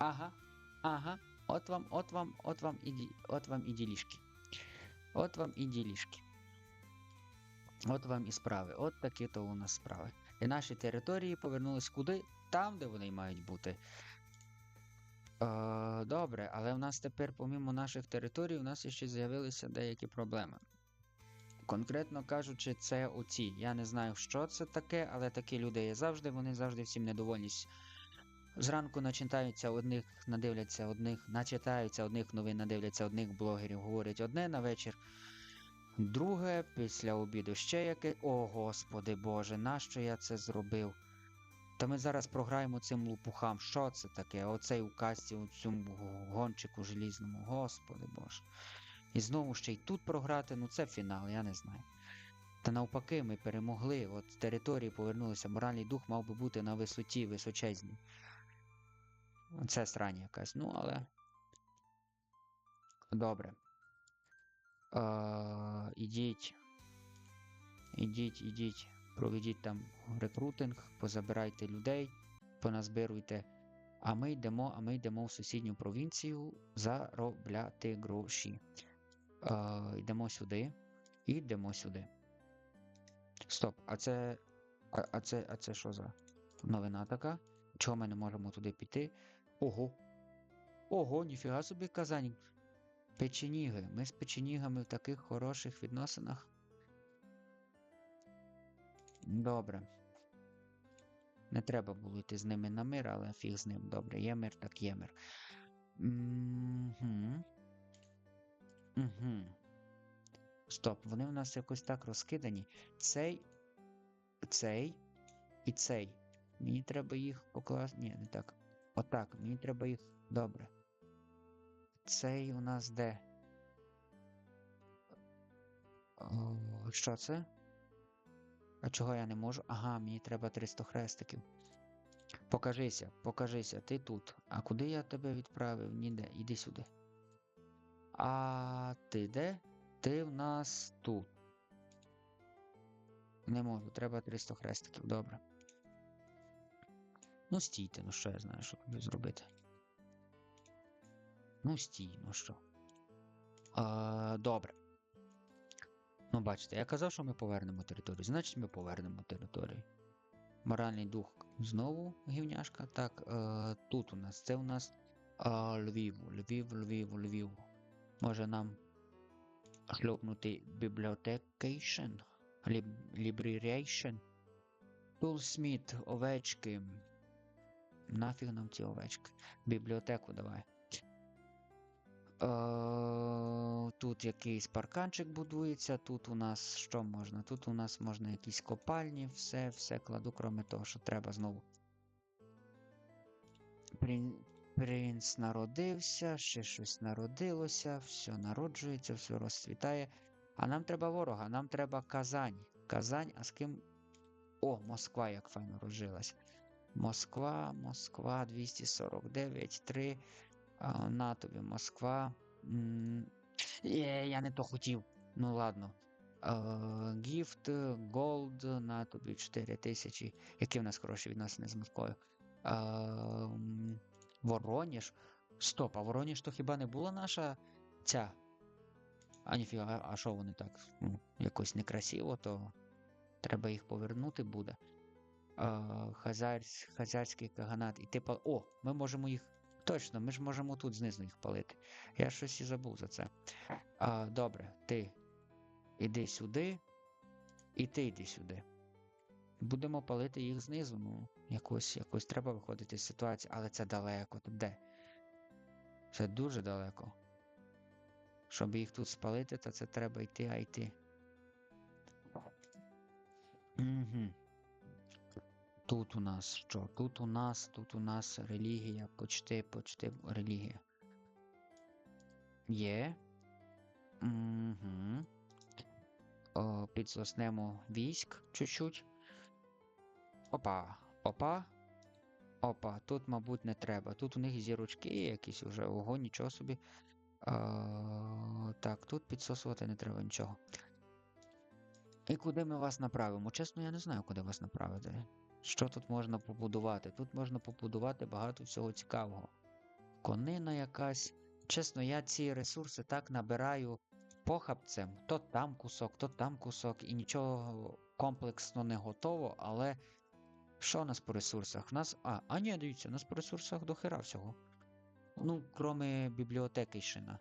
Ага, ага. От вам, от вам, от вам і от вам і ділішки. От вам і ділішки. От вам і справи. От такі то у нас справи. І наші території повернулись куди? Там, де вони мають бути. Е, добре, але в нас тепер, помімо наших територій, у нас ще з'явилися деякі проблеми. Конкретно кажучи, це оці. Я не знаю, що це таке, але такі люди є завжди, вони завжди всім недовольні. Зранку начитаються одних, надивляться одних, начитаються одних новин, надивляться одних блогерів, говорять одне на вечір. Друге, після обіду ще яке. О, Господи Боже, нащо я це зробив? Та ми зараз програємо цим лупухам. Що це таке? Оцей у касті, у цьому гончику желізному. Господи Боже. І знову ще й тут програти, ну це фінал, я не знаю. Та навпаки, ми перемогли, от з території повернулися, моральний дух мав би бути на висоті, височезній. Це срання якась, ну але. Добре. Е, ідіть. Ідіть, ідіть, проведіть там рекрутинг, позабирайте людей, поназбируйте. А ми йдемо, а ми йдемо в сусідню провінцію заробляти гроші. Е, йдемо сюди. І йдемо сюди. Стоп, а це. А, а це. А це що за новина така? Чого ми не можемо туди піти? Ого. Ого, ніфіга собі Казань. Печеніги. Ми з печенігами в таких хороших відносинах. Добре. Не треба було йти з ними на мир, але фіг з ним. Добре, є мир, так є мир. Угу. Угу. Стоп, вони в нас якось так розкидані. Цей, цей і цей. Мені треба їх покласти. Ні, не так. Отак, мені треба їх. Добре. Цей у нас де? О, що це? А чого я не можу? Ага, мені треба 300 хрестиків. Покажися, покажися, ти тут. А куди я тебе відправив? Ніде. Іди сюди. А ти де? Ти в нас тут. Не можу, треба 300 хрестиків, добре. Ну, стійте, ну що я знаю, що тобі зробити. Ну, стій, ну що. А, добре. Ну, бачите, я казав, що ми повернемо територію. Значить, ми повернемо територію. Моральний дух знову гівняшка. Так, е, тут у нас. Це у нас е, Львів, Львів, Львів, Львів. Може нам шльопнути бібліотекейшн, лібрірейшн. Тулсміт, овечки. Нафіг нам ці овечки. Бібліотеку давай. Е, Тут якийсь парканчик будується, тут у нас що можна? Тут у нас можна якісь копальні, все, все кладу, кроме того, що треба знову. Прин... Принц народився, ще щось народилося, все народжується, все розцвітає. А нам треба ворога, нам треба Казань. Казань, а з ким. О, Москва, як файно розжилась. Москва, Москва 249, 3. На тобі Москва. Є, я не то хотів. Ну ладно. Е, Гіфт, Голд, на тобі 4 тисячі. Які в нас хороші відносини з Москвою? Е, Вороніж. Стоп, а Вороніж то хіба не була наша ця? А ніфіга, а що вони так? Ну, якось некрасиво, то треба їх повернути буде. Е, Хазар, Хазарський каганат. І ти пал... О, ми можемо їх. Точно, ми ж можемо тут знизу їх палити. Я щось і забув за це. А, Добре, ти іди сюди, і ти йди сюди. Будемо палити їх знизу. Ну, якось, якось треба виходити з ситуації, але це далеко. Де? Це дуже далеко. Щоб їх тут спалити, то це треба йти, а йти. Угу. Тут у нас що? Тут у нас, тут у нас релігія, почти, почти релігія. Є. Угу. О, підсоснемо військ чуть-чуть. Опа, опа. Опа, тут, мабуть, не треба. Тут у них зірочки якісь уже. Ого, нічого собі. А, так, тут підсосувати не треба нічого. І куди ми вас направимо? Чесно, я не знаю, куди вас направити. Що тут можна побудувати? Тут можна побудувати багато всього цікавого. конина якась. Чесно, я ці ресурси так набираю похабцем. То там кусок, то там кусок, і нічого комплексно не готово, але що у нас по ресурсах? У нас. А, а ні, дивіться, у нас по ресурсах до хера всього. Ну, кроме бібліотеки Шина.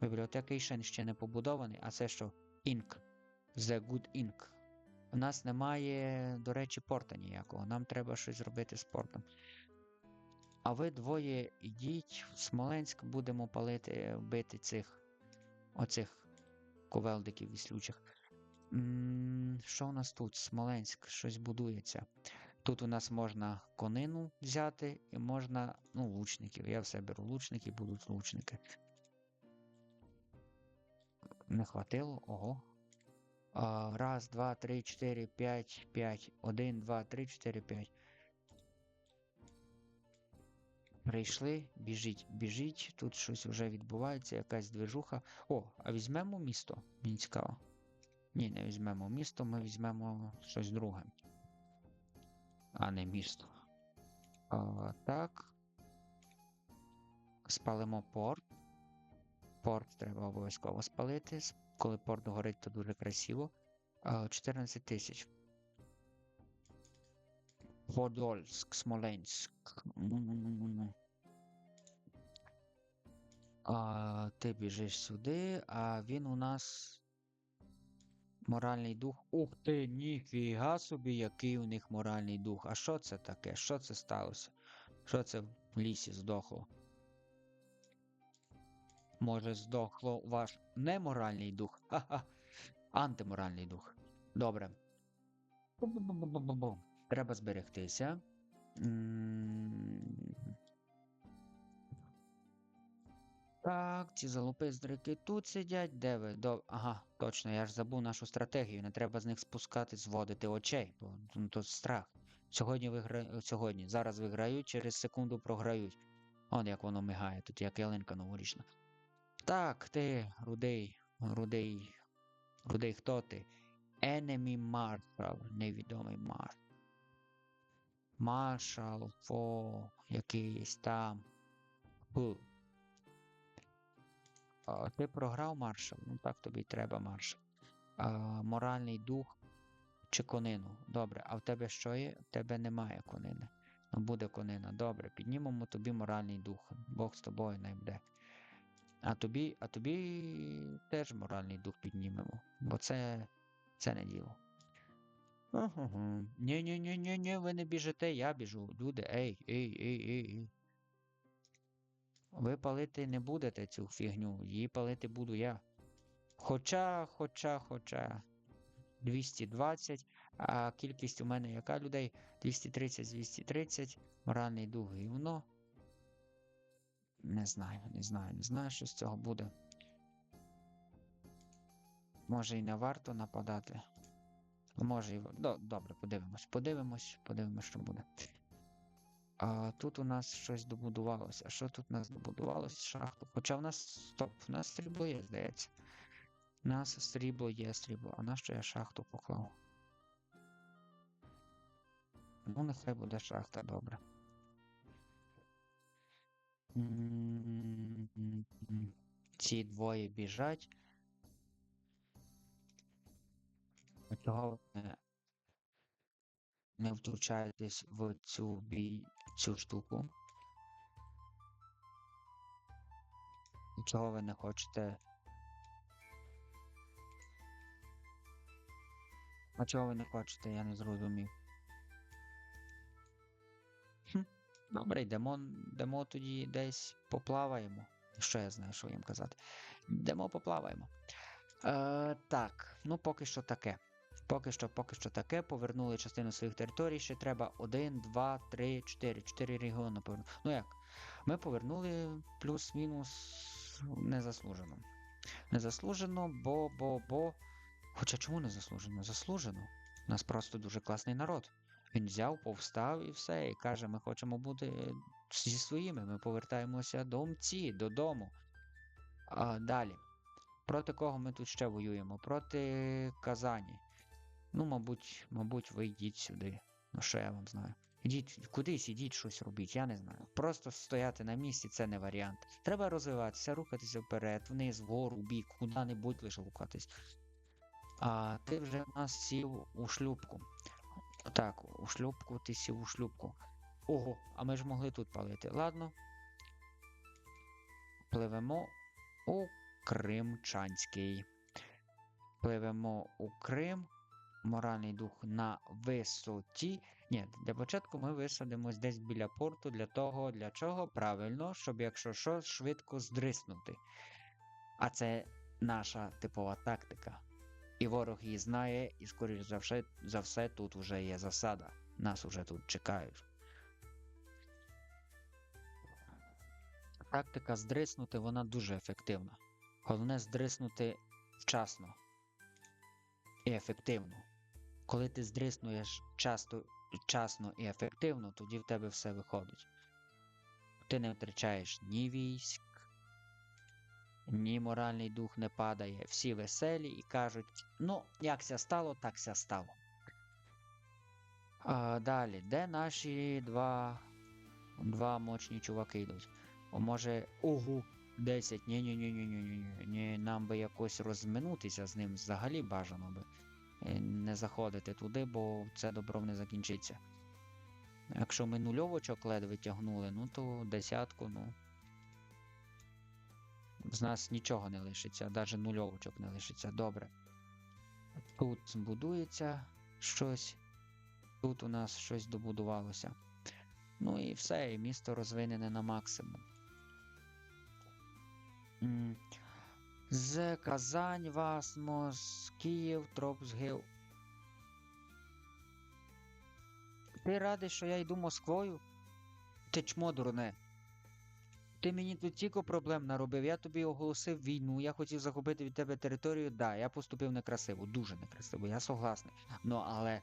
Бібліотека Ішен ще не побудований, а це що? Ink. The Good Ink. У нас немає, до речі, порта ніякого. Нам треба щось зробити з портом. А ви двоє ідіть в Смоленськ, будемо палити, бити цих оцих ковелдиків віслючих. Що у нас тут? Смоленськ, щось будується. Тут у нас можна конину взяти і можна, ну, лучників. Я все беру лучники, будуть лучники. Не хватило, ого. Раз, два, три, чотири, п'ять, п'ять. Один, два, три, чотири, п'ять. Прийшли, біжіть, біжіть. Тут щось вже відбувається, якась движуха. О, а візьмемо місто. Мені цікаво. Ні, не візьмемо місто, ми візьмемо щось друге. А не місто. А, так. Спалимо порт. Порт треба обов'язково спалити. Коли порт горить, то дуже красиво. 14 тисяч. Подольськ, Смоленськ. А, ти біжиш сюди, а він у нас. Моральний дух. Ух ти, ніфіга собі, який у них моральний дух. А що це таке? Що це сталося? Що це в лісі здохло? Може, здохло ваш неморальний дух? Ха-ха. Антиморальний дух. Добре. Треба зберегтися. Так, ці залупиздрики тут сидять. Де ви? До... Ага, точно, я ж забув нашу стратегію. Не треба з них спускати, зводити очей, бо ну, то страх. Сьогодні вигра... Сьогодні. Зараз виграють, через секунду програють. Он як воно мигає, тут як ялинка новорічна. Так, ти, рудий, рудий. Рудий, хто ти? Enemy Marshal, невідомий маршал. Маршал, фо, якийсь там. А, ти програв маршал? Ну так тобі треба маршал. А, моральний дух чи конину. Добре, а в тебе що є? В тебе немає конини. Ну буде конина. Добре, піднімемо тобі моральний дух. Бог з тобою не. А тобі, а тобі теж моральний дух піднімемо. Бо це, це не діло. Ага. Ні, ні, ні, ні, ні, ви не біжите, я біжу. Люди, ей, ей, ей, ей, ей. Ви палити не будете цю фігню, її палити буду я. Хоча, хоча, хоча. 220, а кількість у мене яка людей? 230-230, моральний дух гівно. Не знаю, не знаю, не знаю, що з цього буде. Може і не варто нападати. Може і. Добре, подивимось. Подивимось, подивимось, що буде. А тут у нас щось добудувалося. Що тут у нас добудувалося? Шахту. Хоча в нас. Стоп, в нас срібло є, здається. У нас срібло є срібло. А на що я шахту поклав? Ну, нехай буде шахта, добре. М, Ці двоє біжать. Чого не, не втручаєтесь в цю бій, цю штуку? Чого ви не хочете? А чого ви не хочете, я не зрозумів. Хм, добре, йдемо, йдемо тоді десь поплаваємо. Що я знаю, що їм казати? Йдемо поплаваємо. Е, так, ну поки що таке. Поки що, поки що таке. Повернули частину своїх територій. Ще треба 1, 2, 3, 4. 4 регіони повернули. Ну як? Ми повернули плюс-мінус незаслужено. Незаслужено, бо, бо, бо. Хоча чому не заслужено? Заслужено. У нас просто дуже класний народ. Він взяв, повстав і все, і каже, ми хочемо бути зі своїми. Ми повертаємося до мці, додому. А, далі. Проти кого ми тут ще воюємо? Проти Казані. Ну, мабуть, мабуть, ви йдіть сюди. Ну, що я вам знаю. Ідіть кудись, ідіть щось робіть, я не знаю. Просто стояти на місці це не варіант. Треба розвиватися, рухатися вперед, вниз, вгору, бік, куди-небудь лише рухатись. А ти вже в нас сів у шлюпку. Так, у шлюпку ти сів у шлюпку. Ого, а ми ж могли тут палити. Ладно. Пливемо у Кримчанський. Пливемо у Крим. Моральний дух на висоті. Ні, для початку ми висадимось десь біля порту для того, для чого? Правильно, щоб якщо що, швидко здриснути. А це наша типова тактика. І ворог її знає, і, скоріш за все, за все, тут вже є засада. Нас уже тут чекають. Тактика здриснути, вона дуже ефективна. Головне здриснути вчасно і ефективно. Коли ти здриснуєш часто, вчасно і ефективно, тоді в тебе все виходить. Ти не втрачаєш ні військ, ні моральний дух не падає. Всі веселі і кажуть: ну, як ся стало, так ся стало. А, далі, де наші два, два мощні чуваки йдуть? Може, огу 10. ні ні ні ні ні ні Нам би якось розминутися з ним взагалі бажано би е, не заходити туди, бо це добром не закінчиться. Якщо ми нульовочок ледве тягнули, ну то десятку, ну. З нас нічого не лишиться, навіть нульовочок не лишиться. Добре. Тут будується щось. Тут у нас щось добудувалося. Ну і все, і місто розвинене на максимум. З Казань, Васмос, Київ, Тропсгил. Ти радий, що я йду Москвою? Ти чмо дурне. Ти мені тут тільки проблем наробив. Я тобі оголосив війну, я хотів захопити від тебе територію. Да, я поступив некрасиво, дуже некрасиво, я согласний. Ну, але.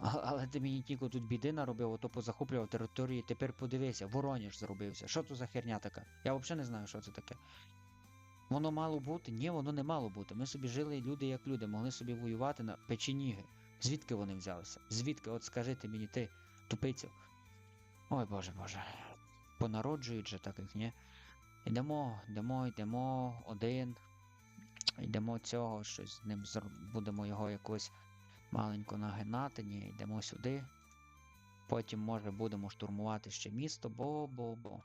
Але ти мені тільки тут біди наробив, ото позахоплював території. Тепер подивися, Вороніж зробився. Що то за херня така? Я взагалі не знаю, що це таке. Воно мало бути? Ні, воно не мало бути. Ми собі жили люди як люди, могли собі воювати на печеніги. Звідки вони взялися? Звідки? От скажи ти мені, ти, тупицю. Ой боже боже. Понароджують же таких, ні? Йдемо, йдемо, йдемо, один. Йдемо цього, щось з ним будемо його якось маленько нагинати, ні, йдемо сюди. Потім, може, будемо штурмувати ще місто, бо-бо-бо.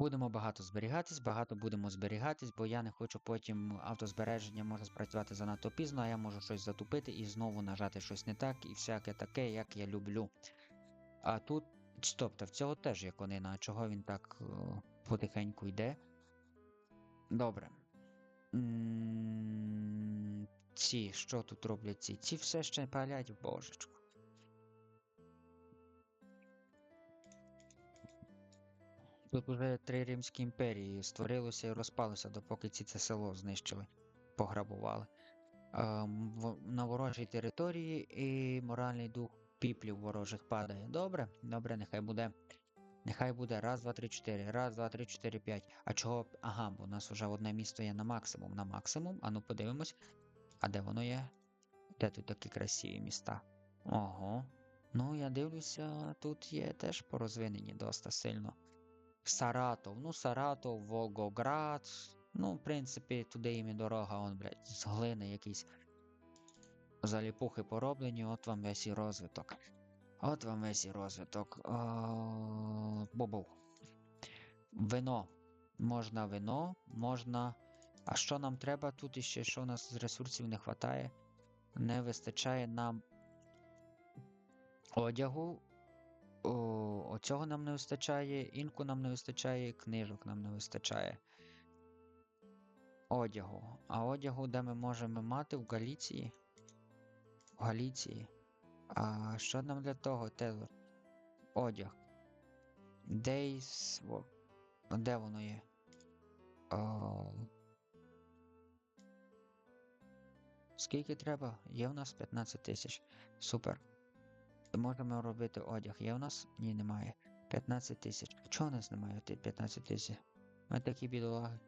Будемо багато зберігатись, багато будемо зберігатись, бо я не хочу потім автозбереження може спрацювати занадто пізно, а я можу щось затупити і знову нажати щось не так, і всяке таке, як я люблю. А тут, тобто, в цього теж є конина, а чого він так е, потихеньку йде? Добре. М, Ці, що тут роблять ці? Ці все ще палять в Тут уже три Римські імперії створилося і розпалося, допоки ці це село знищили, пограбували. Ем, на ворожій території і моральний дух піплів ворожих падає. Добре, добре, нехай буде. Нехай буде раз, два, три, чотири. Раз, два, три, чотири, п'ять. А чого? Ага, бо у нас вже одне місто є на максимум. На максимум. А ну подивимось. А де воно є? Де тут такі красиві міста? Ого. Ну, я дивлюся, тут є теж порозвинені доста сильно. Саратов. Ну, Саратов, Волгоград. Ну, в принципі, туди їм і дорога, он, блядь, з глини якісь заліпухи пороблені, от вам весь і розвиток. От вам весь і розвиток. Бобов. Вино. Можна вино, можна. А що нам треба? Тут іще що у нас з ресурсів не вистачає. Не вистачає нам одягу. О, оцього нам не вистачає, інку нам не вистачає, книжок нам не вистачає. Одягу. А одягу, де ми можемо мати в Галіції? В Галіції. А що нам для того, Тейлор? Одяг. Во. Де воно є? О... Скільки треба? Є в нас 15 тисяч. Супер. Можемо робити одяг. Є в нас? Ні, немає. 15 тисяч. Чого у нас немає 15 тисяч? Ми такі бідолаги.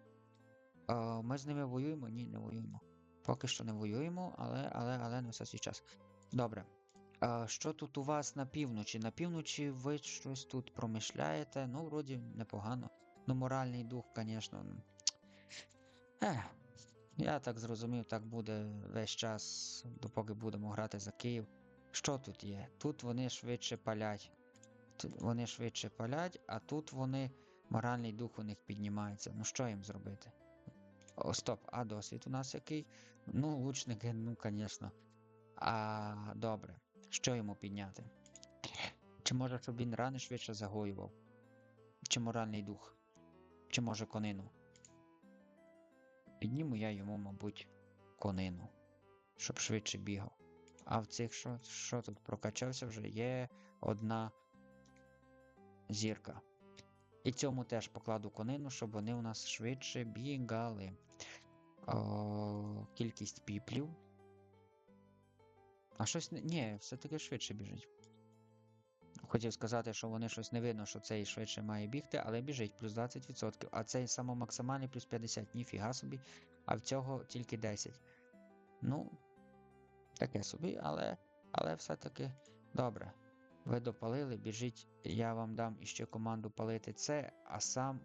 А, ми з ними воюємо? Ні, не воюємо. Поки що не воюємо, але, але, але на все свій час. Добре. А, що тут у вас на півночі? На півночі ви щось тут промишляєте. Ну, вроді непогано. Ну, моральний дух, звісно. Ех, я так зрозумів, так буде весь час, допоки будемо грати за Київ. Що тут є? Тут вони швидше палять. Тут вони швидше палять, а тут вони. Моральний дух у них піднімається. Ну що їм зробити? О, стоп, а досвід у нас який? Ну, лучники, ну, звісно. А добре. Що йому підняти? Чи може, щоб він рани швидше загоював? Чи моральний дух? Чи може конину? Підніму я йому, мабуть, конину, щоб швидше бігав. А в цих що, що тут прокачався вже є одна зірка. І цьому теж покладу конину, щоб вони у нас швидше бігали. О, кількість піплів. А щось. Ні, все-таки швидше біжить. Хотів сказати, що вони щось не видно, що цей швидше має бігти, але біжить плюс 20%. А цей самомаксимальний плюс 50, ніфіга собі. А в цього тільки 10. Ну, таке собі, але, але все-таки добре. Ви допалили, біжіть, я вам дам іще команду палити це, а сам